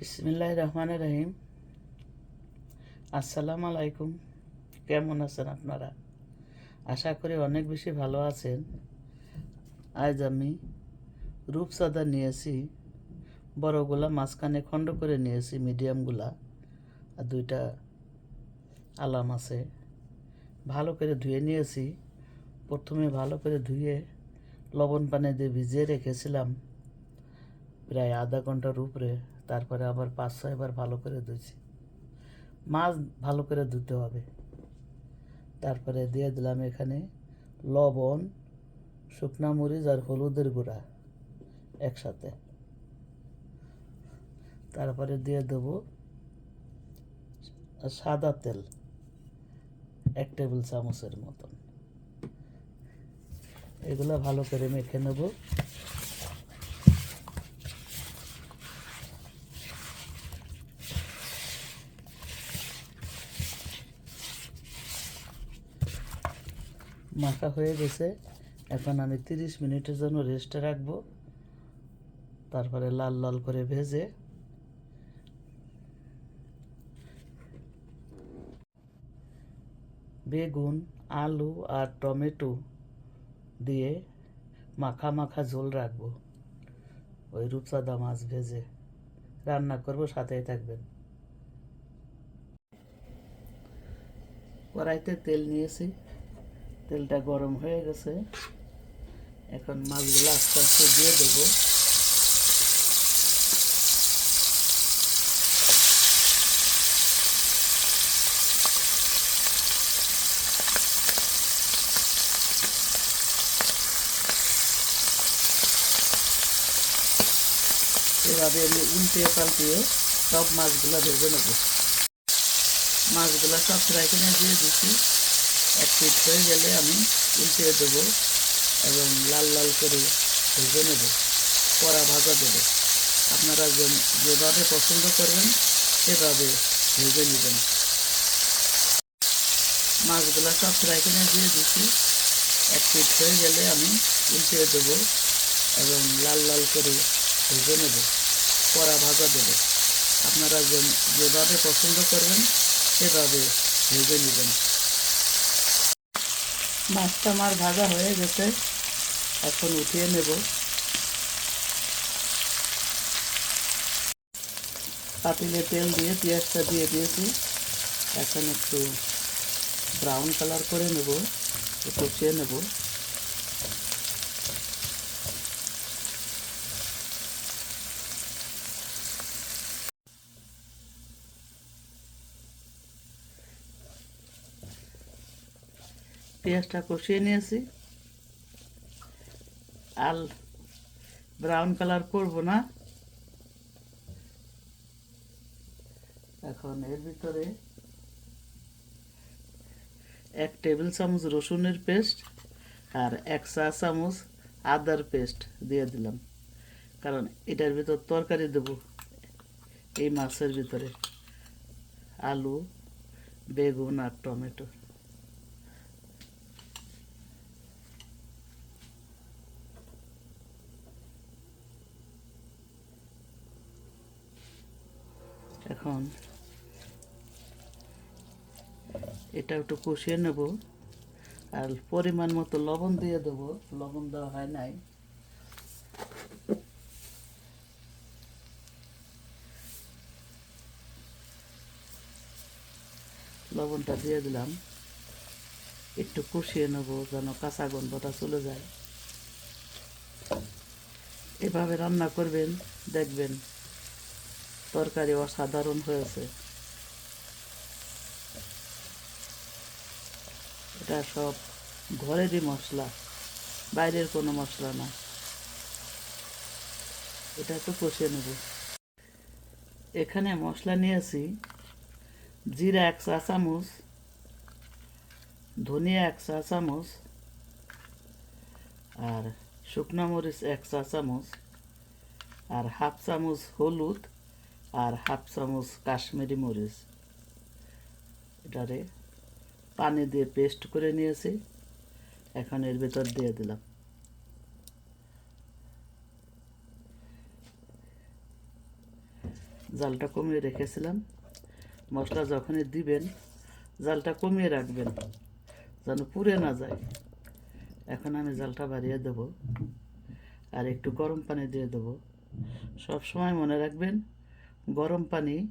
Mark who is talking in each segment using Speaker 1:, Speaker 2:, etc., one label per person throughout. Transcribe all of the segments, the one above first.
Speaker 1: বিসমিল্লাহ রহমান রহিম। আসসালামু আলাইকুম। কেমন আছেন আপনারা? আশা করি অনেক বেশি ভালো আছেন। আজ আমি রূপসাদা নিয়েছি বড়গুলা মাঝখানে খণ্ড করে নিয়েছি মিডিয়ামগুলা আর দুইটা আলাম আছে। ভালো করে ধুয়ে নিয়েছি। প্রথমে ভালো করে ধুয়ে লবণ পানি দিয়ে ভিজিয়ে রেখেছিলাম, প্রায় আধা ঘণ্টার উপরে তারপরে আবার পাঁচ ছয়বার ভালো করে ধুইছি। মাছ ভালো করে ধুতে হবে। তারপরে দিয়ে দিলাম এখানে লবণ, শুকনা মরিচ আর হলুদের গুঁড়া একসাথে। তারপরে দিয়ে দেব সাদা তেল এক টেবিল চামচের মতন। এগুলো ভালো করে মেখে নেব। মাখা হয়ে গেছে। এখন আমি তিরিশ মিনিটের জন্য রেস্টে রাখব। তারপরে লাল লাল করে ভেজে বেগুন, আলু আর টমেটো দিয়ে মাখা মাখা ঝোল রাখব। ওই রূপসাদা মাছ ভেজে রান্না করব, সাথেই থাকবেন। কড়াইতে তেল নিয়েছি। তেলটা গরম হয়ে গেছে। এখন মাছগুলো আস্তে আস্তে দিয়ে দেবো। এভাবে আমি উল্টে পাল্টিয়ে সব মাছগুলো ভেজে নেব। মাছগুলো সব ফ্রাই কিনে দিয়ে দিচ্ছি। এক পিট হয়ে গেলে আমি উল্টে দেবো এবং লাল লাল করে ভেজে নেব, কড়া ভাজা দেবো। আপনারা যেভাবে পছন্দ করবেন, সেভাবে ভেজে নেবেন। মাছগুলো সব ফ্রাই কিনে দিয়ে দিচ্ছি। এক পিট হয়ে গেলে আমি উল্টে দেবো এবং লাল লাল করে ভেজে নেব, কড়া ভাজা দেবো। আপনারা যেভাবে পছন্দ করবেন, সেভাবে ভেজে নেবেন। মাছটা আমার ভাজা হয়ে গেছে। এখন উঠিয়ে নেব। পাতিলে তেল দিয়ে, পেঁয়াজটা দিয়ে দিয়েছি। এখন একটু ব্রাউন কালার করে নেব, একটু কষিয়ে নেব। পেঁয়াজটা কষিয়ে নিয়েছি। আল ব্রাউন কালার করব না। এখন এর ভিতরে এক টেবিল চামচ রসুনের পেস্ট আর এক চা চামচ আদার পেস্ট দিয়ে দিলাম। কারণ এটার ভিতর তরকারি দেব এই মাছের ভিতরে। আলু, বেগুন আর টমেটো। এখন। এটা একটু কষিয়ে নেব। আর পরিমাণ মতো লবণ দিয়ে দেবো। লবণ দেওয়া হয় নাই। লবণটা দিয়ে দিলাম। একটু কষিয়ে নেব যেন কাঁচা গন্ধটা চলে যায়। এভাবে রান্না করবেন, দেখবেন তরকারি অসাধারণ হয়েছে। এটা সব ঘরেরই মশলা, বাইরের কোনো মশলা না। এটা তো কষিয়ে নেব। এখানে মশলা নিয়েছি জিরা এক চা চামচ, ধনিয়া এক চা চামচ, আর শুকনো মরিচ এক চা চামচ, আর হাফ চামচ হলুদ আর হাফ চামচ কাশ্মীরি মরিচ। এটারে পানি দিয়ে পেস্ট করে নিয়েছি। এখন এর ভেতর দিয়ে দিলাম। জালটা কমিয়ে রেখেছিলাম। মশলা যখনই দিবেন, জালটা কমিয়ে রাখবেন, যেন পুড়ে না যায়। এখন আমি জালটা বাড়িয়ে দেব। আর একটু গরম পানি দিয়ে দেব। সব সময় মনে রাখবেন গরম পানি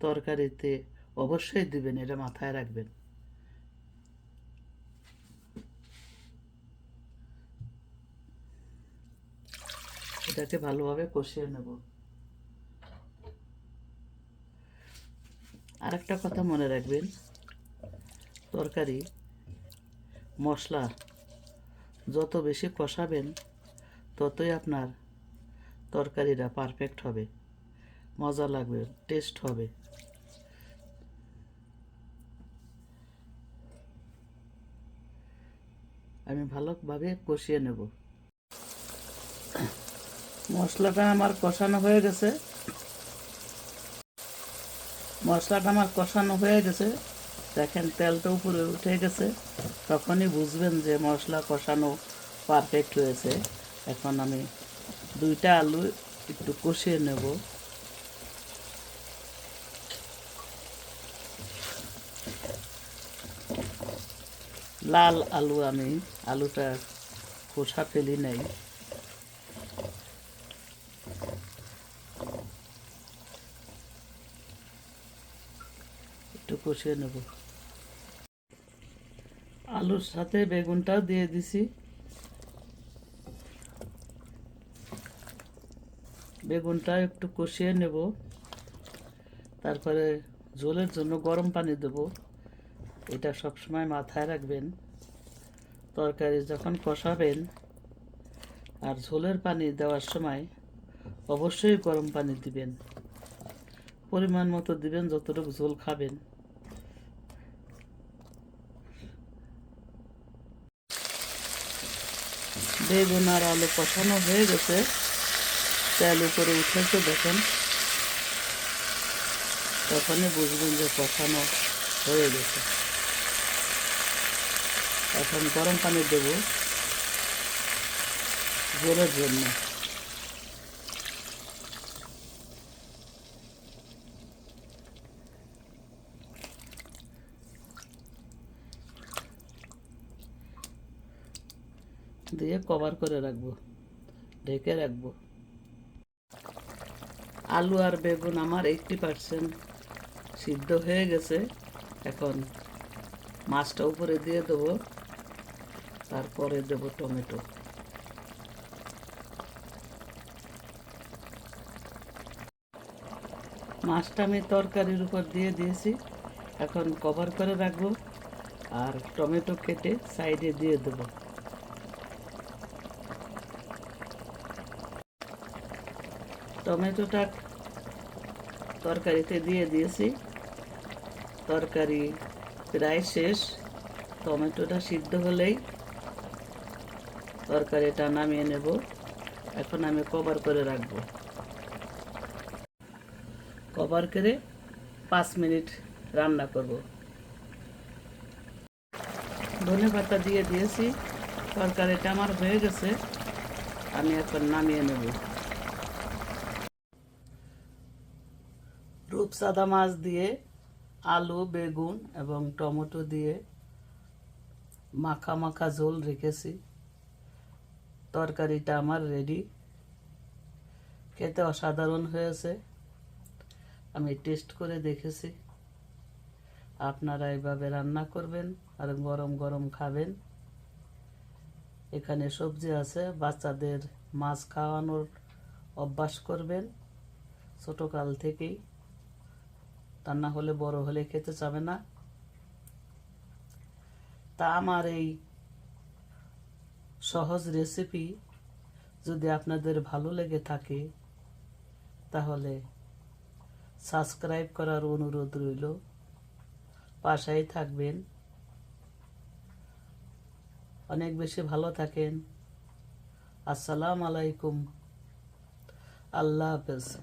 Speaker 1: তরকারিতে অবশ্যই দিবেন, এটা মাথায় রাখবেন। এটাকে ভালোভাবে কষিয়ে নেব। আর একটা কথা মনে রাখবেন, তরকারি, মশলা যত বেশি কষাবেন, ততই আপনার তরকারিটা পারফেক্ট হবে। মজা লাগবে টেস্ট হবে। আমি ভালোভাবে কষিয়ে নেব। মশলাটা আমার কষানো হয়ে গেছে। মশলাটা আমার কষানো হয়ে গেছে। দেখেন, তেলটা উপরে উঠে গেছে। তখনই বুঝবেন যে মশলা কষানো পারফেক্ট হয়েছে। এখন আমি দুইটা আলু একটু কষিয়ে নেব। লাল আলু আমি, আলুটা খোসা ফেলি নাই। একটু কষিয়ে নেব। আলুর সাথে বেগুনটাও দিয়ে দিছি। বেগুনটা একটু কষিয়ে নেব। তারপরে জলের জন্য গরম পানি দেব। এটা সব সময় মাথায় রাখবেন। তরকারি যখন কষাবেন আর ঝোলের পানি দেওয়ার সময় অবশ্যই গরম পানি দিবেন। পরিমাণ মতো দিবেন যতটুকু ঝোল খাবেন। বেগুন আর আলু কষানো হয়ে গেছে। তেল উপরে উঠেছে দেখেন। তখনই বুঝবেন যে কষানো হয়ে গেছে। এখন গরম পানি দেব জোরের জন্য। দিয়ে কভার করে রাখব, ঢেকে রাখব। আলু আর বেগুন আমার এইটটি পার্সেন্ট সিদ্ধ হয়ে গেছে। এখন মাছটা উপরে দিয়ে দেবো। তারপরে দেবো টমেটো। মাছটা আমি তরকারির উপর দিয়ে দিয়েছি। এখন কভার করে রাখব আর টমেটো কেটে সাইডে দিয়ে দেবো। টমেটোটা তরকারিতে দিয়ে দিয়েছি। তরকারি প্রায় শেষ। টমেটোটা সিদ্ধ হলেই তরকারিটা নামিয়ে নেব। এখন আমি কভার করে রাখব। কভার করে পাঁচ মিনিট রান্না করব। ধনে পাতা দিয়ে দিয়েছি। তরকারিটা আমার হয়ে গেছে। আমি এখন নামিয়ে নেব। রূপসাদা মাছ দিয়ে আলু, বেগুন এবং টমেটো দিয়ে মাখা মাখা ঝোল রেখেছি। তরকারিটা আমার রেডি খেতে অসাধারণ হয়েছে। আমি টেস্ট করে দেখেছি। আপনারা এইভাবে রান্না করবেন আর গরম গরম খাবেন। এখানে সবজি আছে, বাচ্চাদের মাছ খাওয়ানোর অভ্যাস করবেন ছোটোকাল থেকেই। তা না হলে বড় হলে খেতে চাবে না। তা আমার এই সহজ রেসিপি যদি আপনাদের ভালো লেগে থাকে, তাহলে সাবস্ক্রাইব করার অনুরোধ রইল। পাশাই থাকবেন। অনেক বেশি ভালো থাকেন। আসসালাম আলাইকুম। আল্লাহ হাফেজ।